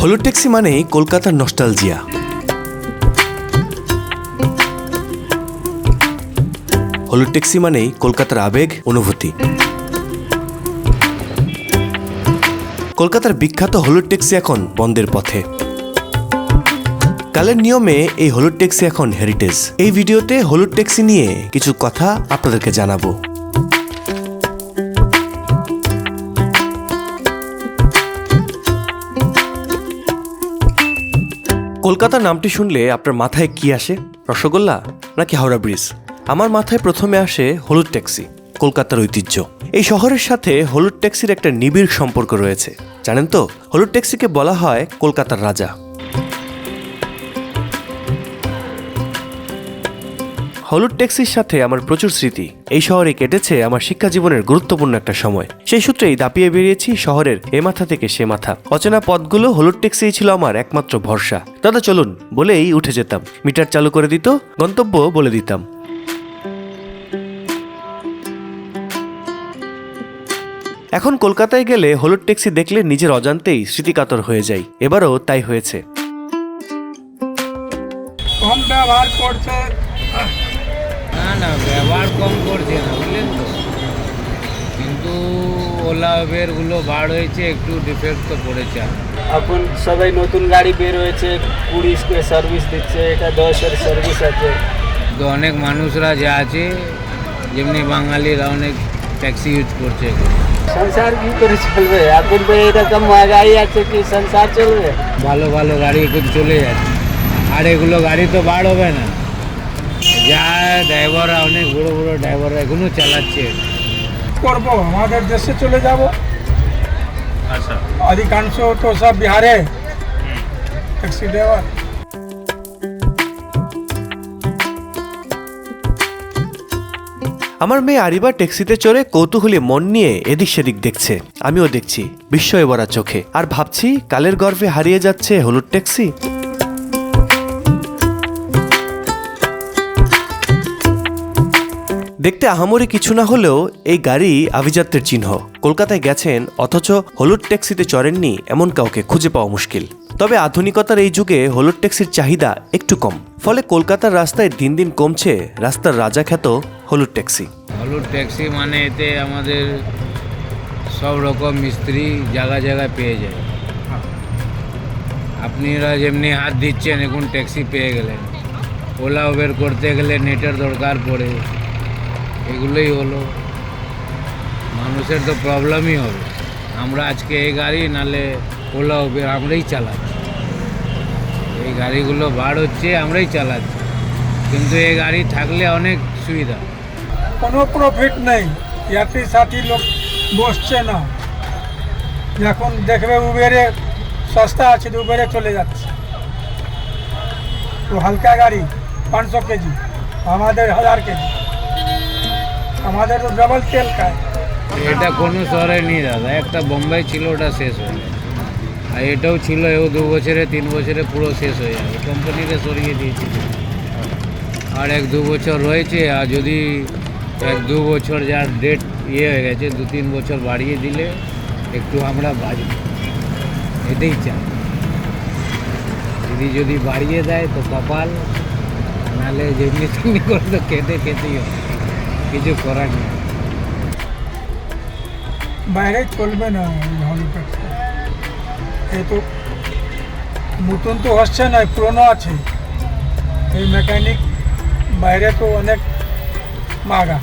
হলুদ ট্যাক্সি মানেই কলকাতার নস্টালজিয়া হলুদ ট্যাক্সি মানেই কলকাতার আবেগ, অনুভূতি। কলকাতার বিখ্যাত হলুদ ট্যাক্সি এখন বন্ধের পথে। কালের নিয়মে এই হলুদ ট্যাক্সি এখন হেরিটেজ এই ভিডিওতে হলুদ ট্যাক্সি নিয়ে কিছু কথা আপনাদেরকে জানাব। কলকাতা নামটি শুনলে আপনার মাথায় কি আসে? রসগোল্লা নাকি হাওড়া ব্রিজ? আমার মাথায় প্রথমে আসে হলুদ ট্যাক্সি, কলকাতার ঐতিহ্য। এই শহরের সাথে হলুদ ট্যাক্সির একটা নিবিড় সম্পর্ক রয়েছে। জানেন তো, হলুদ ট্যাক্সিকে বলা হয় কলকাতার রাজা। হলুদ ট্যাক্সির সাথে আমার প্রচুর স্মৃতি। এই শহরে কেটেছে আমার শিক্ষা জীবনের গুরুত্বপূর্ণ একটা সময়। সেই সূত্রেই দাপিয়ে বেরিয়েছি শহরের এ মাথা থেকে সে মাথা। অচেনা পথগুলো হলুদ ট্যাক্সি ছিল আমার একমাত্র ভরসা। দাদা, চলুন, বলেই উঠে যেতাম। মিটার চালু করে দিত, গন্তব্য বলে দিতাম। এখন কলকাতায় গেলে হলুদ ট্যাক্সি দেখলে নিজের অজান্তেই স্মৃতিকাতর হয়ে যাই। এবারও তাই হয়েছে। করছে না ব্যবহার কম করছে না বুঝলেন তো? কিন্তু ওলা উবেরগুলো বার হয়েছে একটু ডিফেক্ট তো পড়েছে। এখন সবাই নতুন গাড়ি বের হয়েছে কুড়ি সার্ভিস দিচ্ছে এটা দশের সার্ভিস আছে। তো অনেক মানুষরা যা আছে যেমনি বাঙালিরা অনেক ট্যাক্সি ইউজ করছে। সংসার কি করে চলবে? এখন তো এরকম মহঙ্গাই আছে কি সংসার চলবে? ভালো ভালো গাড়ি এখন চলে যাচ্ছে। আর এগুলো গাড়ি তো বার হবে না। যা ড্রাইভাররা অনেক বড় বড় ড্রাইভাররা এখনও চালাচ্ছে। করব আমাদের দেশে চলে যাব। অধিকাংশ তো সব বিহারে। ট্যাক্সি ড্রাইভার আমার মেয়ে আরিবা ট্যাক্সিতে চড়ে কৌতূহলী মন নিয়ে এদিক সেদিক দেখছে। আমিও দেখছি বিস্ময় ভরা চোখে। আর ভাবছি কালের গর্ভে হারিয়ে যাচ্ছে হলুদ ট্যাক্সি দেখতে আহামরি কিছু না হলেও এই গাড়ি আভিজাত্যের চিহ্ন। কলকাতায় গেছেন, অথচ হলুদ ট্যাক্সিতে চড়েননি এমন কাউকে খুঁজে পাওয়া মুশকিল। তবে আধুনিকতার এই যুগে হলুদ ট্যাক্সির চাহিদা একটু কম। ফলে কলকাতার রাস্তায় দিন দিন কমছে রাস্তার রাজা খ্যাত হলুদ ট্যাক্সি। হলুদ ট্যাক্সি মানে এতে আমাদের সব রকম মিস্ত্রি জায়গা জায়গায় পেয়ে যায়। আপনারা যেমনি হাত দিচ্ছেন, এখন ট্যাক্সি পেয়ে গেলেন। ওলা উবের করতে গেলে নেটের দরকার পড়ে। এগুলোই হলো। মানুষের তো প্রবলেমই হবে। আমরা আজকে এই গাড়ি, নালে ওলা উবের আমরাই চালাচ্ছি। এই গাড়িগুলো বার হচ্ছে, আমরাই চালাচ্ছি। কিন্তু এই গাড়ি থাকলে অনেক সুবিধা। কোনো প্রফিট নেই। যাত্রী সাথী লোক বসছে না। যখন দেখবে উবেরে সস্তা আছে, তো উবেরে চলে যাচ্ছে। তো হালকা গাড়ি, পাঁচশো কেজি, আমাদের হাজার কেজি। আমাদের তো ডবল তেল খায় এটা কোনো শহরে নেই দাদা, একটা বোম্বাই ছিল, ওটা শেষ হয়ে আর এটাও ছিল, এও দু বছরে, তিন বছরে পুরো শেষ হয়ে যাবে কোম্পানিকে সরিয়ে দিয়েছে। আর এক দু বছর রয়েছে, আর যদি এক দু বছর যার ডেট ইয়ে হয়ে গেছে, দু তিন বছর বাড়িয়ে দিলে একটু আমরা বাঁচব। এটাই চাই। যদি যদি বাড়িয়ে দেয়, তো কপাল নাহলে যেমনি তেমনি করে তো খেতে খেতেই হবে। কিছু করার নেই। বাইরে চলবে না এই তো নতুন তো হচ্ছে না পুরনো আছে। এই মেকানিক বাইরে তো অনেক মাগা।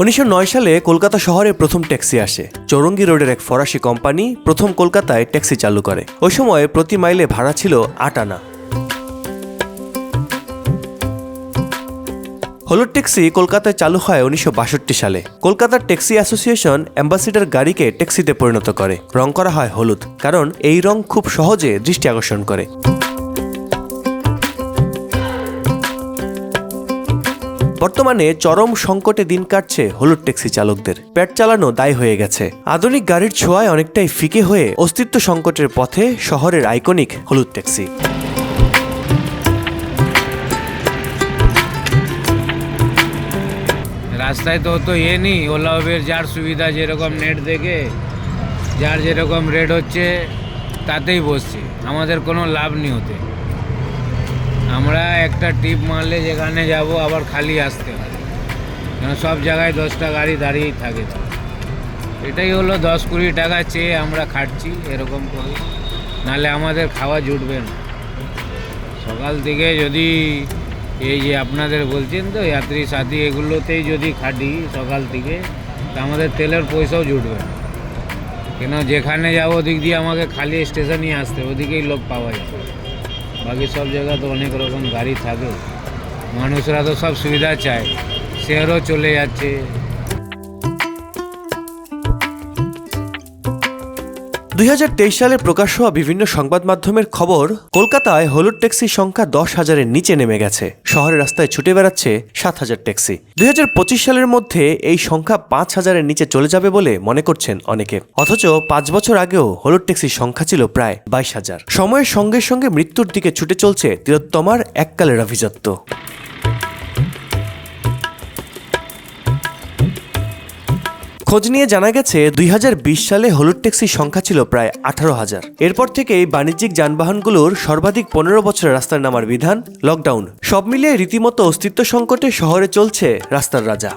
উনিশশো নয় সালে কলকাতা শহরে প্রথম ট্যাক্সি আসে। চৌরঙ্গি রোডের এক ফরাসি কোম্পানি প্রথম কলকাতায় ট্যাক্সি চালু করে। ওই সময় প্রতি মাইলে ভাড়া ছিল আট আনা। হলুদ ট্যাক্সি কলকাতায় চালু হয় উনিশশো বাষট্টি সালে। কলকাতার ট্যাক্সি অ্যাসোসিয়েশন অ্যাম্বাসিডার গাড়িকে ট্যাক্সিতে পরিণত করে। রং করা হয় হলুদ, কারণ এই রং খুব সহজে দৃষ্টি আকর্ষণ করে। বর্তমানে চরম সংকটে দিন কাটছে হলুদ ট্যাক্সি চালকদের। পেট চালানো দায় হয়ে গেছে। আধুনিক গাড়ির ছোঁয়ায় অনেকটাই ফিকে হয়ে অস্তিত্ব সংকটের পথে শহরের আইকনিক হলুদ ট্যাক্সি। রাস্তায় তো তো এ নেই ওলা উবের যার সুবিধা যেরকম নেট দেখে, যার যেরকম রেট হচ্ছে, তাতেই বসছে। আমাদের কোনো লাভ নেই হতে আমরা একটা টিপ মারলে যেখানে যাব, আবার খালি আসতে কেন সব জায়গায় দশটা গাড়ি দাঁড়িয়েই থাকে। এটাই হলো দশ কুড়ি টাকা চেয়ে আমরা খাটছি এরকম করে। নাহলে আমাদের খাওয়া জুটবে না। সকাল থেকে যদি এই যে আপনাদের বলছেন তো, যাত্রী সাথী এগুলোতেই যদি খাটি সকাল থেকে, তা আমাদের তেলের পয়সাও জুটবে না। কেন, যেখানে যাব ওদিক দিয়ে আমাকে খালি স্টেশনই আসতে, ওদিকেই লোক পাওয়া যায়। বাকি সব জায়গা তো অনেক রকম গাড়ি থাকে। মানুষরা তো সব সুবিধা চায়। শেয়ারও চলে যাচ্ছে। দুই হাজার তেইশ সালে প্রকাশ হওয়া বিভিন্ন সংবাদ মাধ্যমের খবর, কলকাতায় হলুদ ট্যাক্সির সংখ্যা দশ হাজারের নিচে নেমে গেছে। শহরের রাস্তায় ছুটে বেড়াচ্ছে সাত হাজার ট্যাক্সি। দুই হাজার পঁচিশ সালের মধ্যে এই সংখ্যা পাঁচ হাজারের নিচে চলে যাবে বলে মনে করছেন অনেকে। অথচ পাঁচ বছর আগেও হলুদ ট্যাক্সির সংখ্যা ছিল প্রায় বাইশ হাজার। সময়ের সঙ্গে সঙ্গে মৃত্যুর দিকে ছুটে চলছে তিলোত্তমার এককালের আভিজাত্য খোঁজ নিয়ে জানা গেছে, দুই হাজার বিশ সালে হলুদ ট্যাক্সির সংখ্যা ছিল প্রায় আঠারো হাজার। এরপর থেকেই বাণিজ্যিক যানবাহনগুলোর সর্বাধিক পনেরো বছরের রাস্তার নামার বিধান লকডাউন সব মিলিয়ে রীতিমতো অস্তিত্ব সংকটে শহরে চলছে রাস্তার রাজা।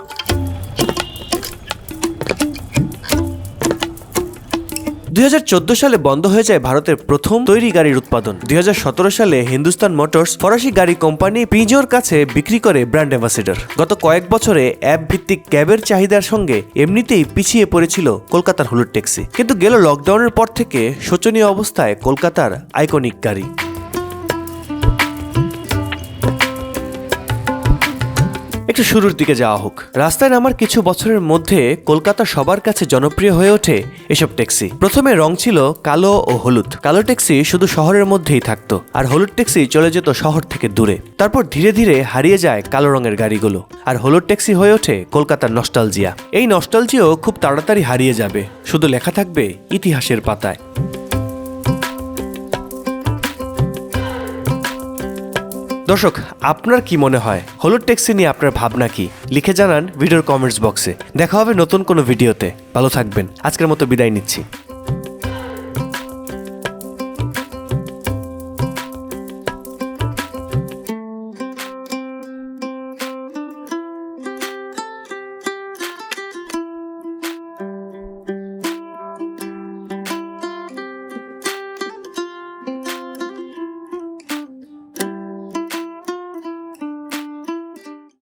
দুই হাজার চোদ্দ সালে বন্ধ হয়ে যায় ভারতের প্রথম তৈরি গাড়ির উৎপাদন। দুই হাজার সতেরো সালে হিন্দুস্তান মোটরস ফরাসি গাড়ি কোম্পানি পিজোর কাছে বিক্রি করে ব্র্যান্ড অ্যাম্বাসেডর। গত কয়েক বছরে অ্যাপ ভিত্তিক ক্যাবের চাহিদার সঙ্গে এমনিতেই পিছিয়ে পড়েছিল কলকাতার হলুদ ট্যাক্সি। কিন্তু গেল লকডাউনের পর থেকে শোচনীয় অবস্থায় কলকাতার আইকনিক গাড়ি। একটু শুরুর দিকে যাওয়া হোক। রাস্তায় নামার কিছু বছরের মধ্যে কলকাতা সবার কাছে জনপ্রিয় হয়ে ওঠে এসব ট্যাক্সি। প্রথমে রং ছিল কালো ও হলুদ। কালো ট্যাক্সি শুধু শহরের মধ্যেই থাকতো, আর হলুদ ট্যাক্সি চলে যেত শহর থেকে দূরে। তারপর ধীরে ধীরে হারিয়ে যায় কালো রঙের গাড়িগুলো, আর হলুদ ট্যাক্সি হয়ে ওঠে কলকাতার নস্টালজিয়া। এই নস্টালজিও খুব তাড়াতাড়ি হারিয়ে যাবে, শুধু লেখা থাকবে ইতিহাসের পাতায়। দর্শক, আপনার কি মনে হয়? হলুদ ট্যাক্সি নিয়ে আপনার ভাবনা কি? লিখে জানান ভিডিওর কমেন্টস বক্সে দেখা হবে নতুন কোনো ভিডিওতে। ভালো থাকবেন। আজকের মতো বিদায় নিচ্ছি।